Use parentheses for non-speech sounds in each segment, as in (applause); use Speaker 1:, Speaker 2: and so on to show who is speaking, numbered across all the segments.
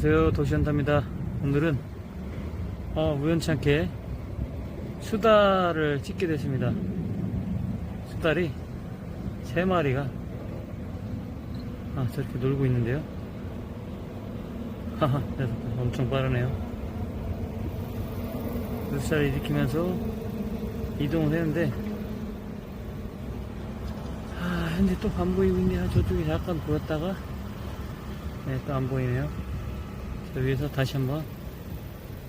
Speaker 1: 안녕하세요. 도시현타입니다. 오늘은 어, 우연찮게 수달을 찍게 됐습니다. 수달이 세 마리가 아 저렇게 놀고 있는데요. 하하 엄청 빠르네요. 물살을 일으키면서 이동을 했는데 아 현재 또 안 보이고 있네요. 저쪽에 잠깐 보였다가 네, 또 안 보이네요. 저 위에서 다시 한번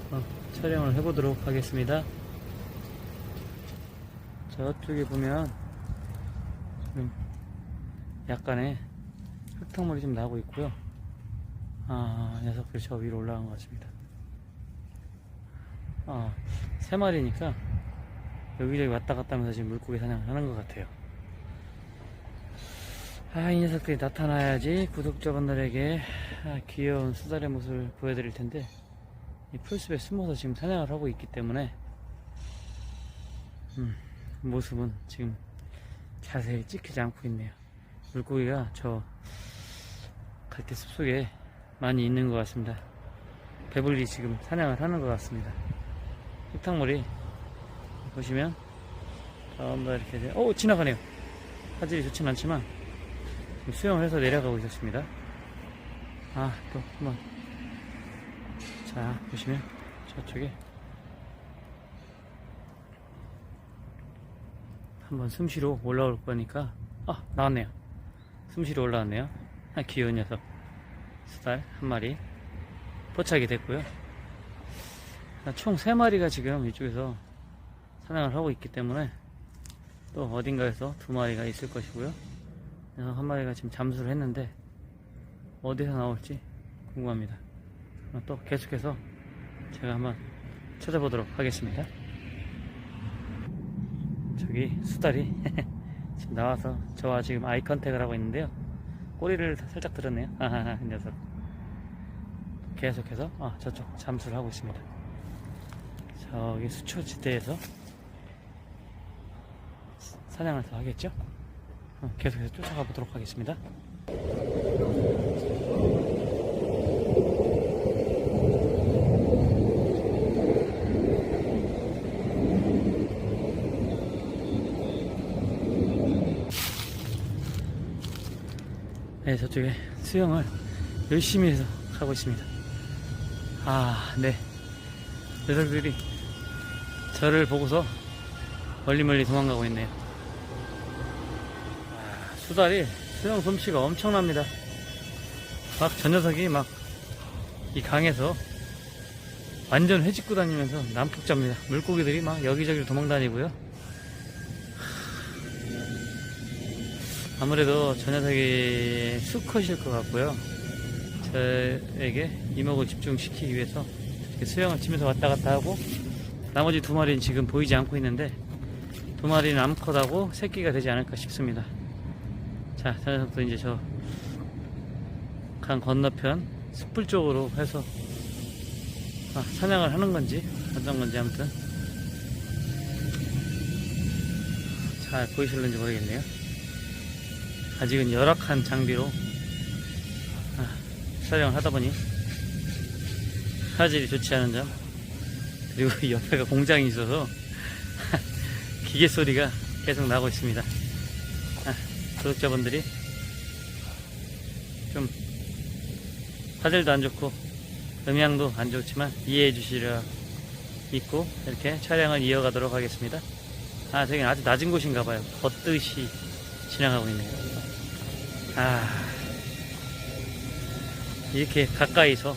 Speaker 1: 어, 촬영을 해보도록 하겠습니다. 저쪽에 보면 지금 약간의 흙탕물이 좀 나고 있고요. 아, 녀석들이 저 위로 올라간 것 같습니다. 아, 세 마리니까 여기저기 왔다 갔다 하면서 지금 물고기 사냥을 하는 것 같아요. 아, 이 녀석들이 나타나야지 구독자분들에게 아, 귀여운 수달의 모습을 보여드릴 텐데, 이 풀숲에 숨어서 지금 사냥을 하고 있기 때문에, 음, 모습은 지금 자세히 찍히지 않고 있네요. 물고기가 저 갈대 숲 속에 많이 있는 것 같습니다. 배불리 지금 사냥을 하는 것 같습니다. 흙탕물이 보시면 다 이렇게, 돼- 오, 지나가네요. 화질이 좋진 않지만, 수영을 해서 내려가고 있었습니다. 아, 또 한번. 자, 보시면 저쪽에 한번 숨쉬러 올라올 거니까, 아, 나왔네요. 숨쉬러 올라왔네요. 아, 귀여운 녀석. 수달 한 마리 포착이 됐고요. 아, 총세 마리가 지금 이쪽에서 사냥을 하고 있기 때문에 또 어딘가에서 두 마리가 있을 것이고요. 녀석 한 마리가 지금 잠수를 했는데 어디서 나올지 궁금합니다. 그럼 또 계속해서 제가 한번 찾아보도록 하겠습니다. 저기 수달이 (laughs) 지금 나와서 저와 지금 아이 컨택을 하고 있는데요. 꼬리를 살짝 들었네요. (laughs) 하하하, 이 녀석. 계속해서 아, 저쪽 잠수를 하고 있습니다. 저기 수초지대에서 사냥을 더 하겠죠? 어, 계속해서 쫓아가 보도록 하겠습니다. 네, 저쪽에 수영을 열심히 해서 가고 있습니다. 아, 네. 녀석들이 저를 보고서 멀리 멀리 도망가고 있네요. 아, 수달이 수영 솜씨가 엄청납니다. 막 저 녀석이 막 이 강에서 완전 회집고 다니면서 난폭 잡니다. 물고기들이 막 여기저기 도망 다니고요. 아무래도 저 녀석이 수컷일 것 같고요. 저에게 이목을 집중시키기 위해서 이렇게 수영을 치면서 왔다 갔다 하고 나머지 두 마리는 지금 보이지 않고 있는데 두 마리는 암컷하고 새끼가 되지 않을까 싶습니다. 자, 저 녀석도 이제 저 강 건너편 숯불 쪽으로 해서 아, 사냥을 하는 건지 어떤 건지 아무튼 잘 보이실는지 모르겠네요. 아직은 열악한 장비로 아, 촬영을 하다 보니 화질이 좋지 않은 점 그리고 이 (laughs) 옆에가 공장이 있어서 (laughs) 기계 소리가 계속 나고 있습니다. 아, 구독자분들이 좀 화질도 안 좋고 음향도 안 좋지만 이해해 주시려 믿고 이렇게 촬영을 이어가도록 하겠습니다. 아, 저기는 아주 낮은 곳인가 봐요. 걷듯이 지나가고 있네요. 아, 이렇게 가까이서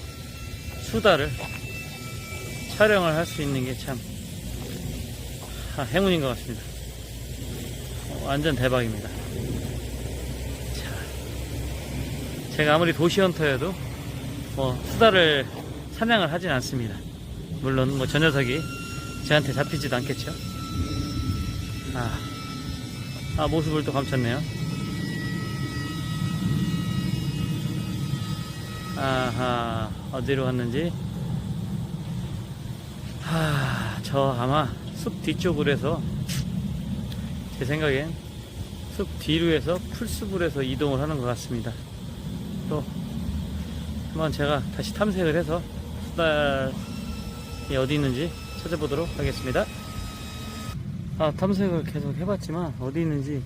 Speaker 1: 수다를 촬영을 할 수 있는 게참 아, 행운인 것 같습니다. 어, 완전 대박입니다. 자, 제가 아무리 도시헌터여도 뭐 수다를 사냥을 하진 않습니다. 물론 뭐 저 녀석이 저한테 잡히지도 않겠죠. 아, 아 모습을 또 감췄네요. 아하 어디로 갔는지 하, 저 아마 숲 뒤쪽으로 해서 제 생각엔 숲 뒤로 해서 풀숲으로 해서 이동을 하는 것 같습니다. 또 한번 제가 다시 탐색을 해서 수달이 어디 있는지 찾아보도록 하겠습니다. 아, 탐색을 계속 해봤지만 어디 있는지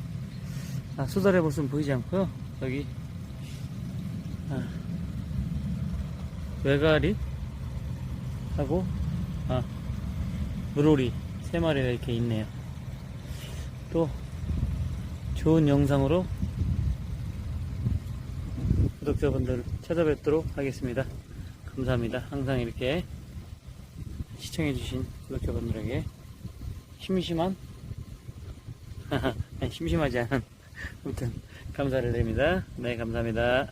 Speaker 1: 아, 수달의 모습은 보이지 않고요. 여기 아, 외가리 하고 아, 물오리 세 마리가 이렇게 있네요. 또 좋은 영상으로 구독자분들 찾아뵙도록 하겠습니다. 감사합니다. 항상 이렇게 시청해주신 구독자분들에게 심심한 (laughs) 심심하지 않은 (laughs) 아무튼 감사를 드립니다. 네 감사합니다.